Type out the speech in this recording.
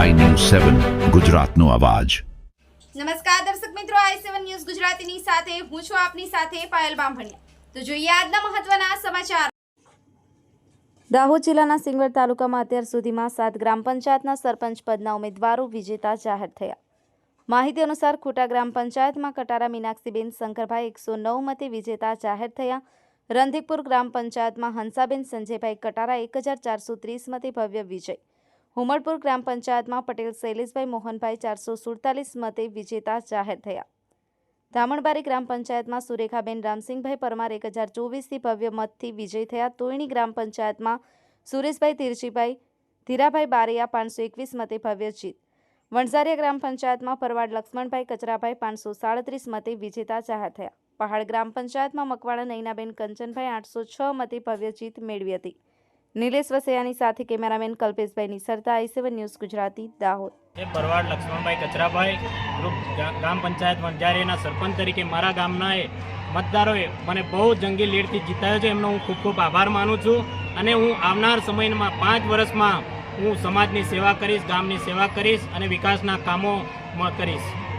સેવન ગુજરાતનો અવાજ. નમસ્કાર દર્શક મિત્રો આઈ સેવન ન્યૂઝ ગુજરાતીની સાથે હું છું આપની સાથે પાયલ બામભણિયા. તો જોઈએ આજના મહત્વના સમાચાર. દાહોદ જિલ્લાના સિંગવડ તાલુકામાં અત્યાર સુધીમાં સાત ગ્રામ પંચાયતના સરપંચ પદના ઉમેદવારો વિજેતા જાહેર થયા. માહિતી અનુસાર ખોટા ગ્રામ પંચાયતમાં કટારા મીનાક્ષીબેન શંકરભાઈ એકસો નવ મતે વિજેતા જાહેર થયા. રંધીપુર ગ્રામ પંચાયતમાં હંસાબેન સંજયભાઈ કટારા એક હજાર ચારસો ત્રીસ મતે ભવ્ય વિજય. હુમરપુર ગ્રામ પંચાયતમાં પટેલ શૈલેષભાઈ મોહનભાઈ ચારસો સુડતાલીસ મતે વિજેતા જાહેર થયા. ધામણબારી ગ્રામ પંચાયતમાં સુરેખાબેન રામસિંહભાઈ પરમાર એક હજાર ચોવીસથી ભવ્ય મતથી વિજય થયા. તોયણી ગ્રામ પંચાયતમાં સુરેશભાઈ તિરજીભાઈ ધીરાભાઈ બારૈયા પાંચસો એકવીસ મતે ભવ્ય જીત. વણઝારિયા ગ્રામ પંચાયતમાં પરવાડ લક્ષ્મણભાઈ કચરાભાઈ પાંચસો સાડત્રીસ મતે વિજેતા જાહેર થયા. પહાડ ગ્રામ પંચાયતમાં મકવાણા નૈનાબેન કંચનભાઈ આઠસો છ મતે ભવ્ય જીત મેળવી હતી. નિલેશ વસૈયાની સાથે cameraman Kalpeshbhai Nisarta I seven news Gujarati, Dahod. A Bharwad Laxmanbhai Kacharabhai, group ગા- ગ્રામ પંચાયત વણઝારીના સરપંચ તરીકે મારા ગામના એ મતદારોએ મને બહુ જંગી લીડથી જીતાયો છે. એમનો હું ખૂબ ખૂબ આભાર માનું છું અને હું આવનાર સમયમાં પાંચ વર્ષમાં હું સમાજની સેવા કરીશ, ગામની સેવા કરીશ અને વિકાસના કામો કરીશ.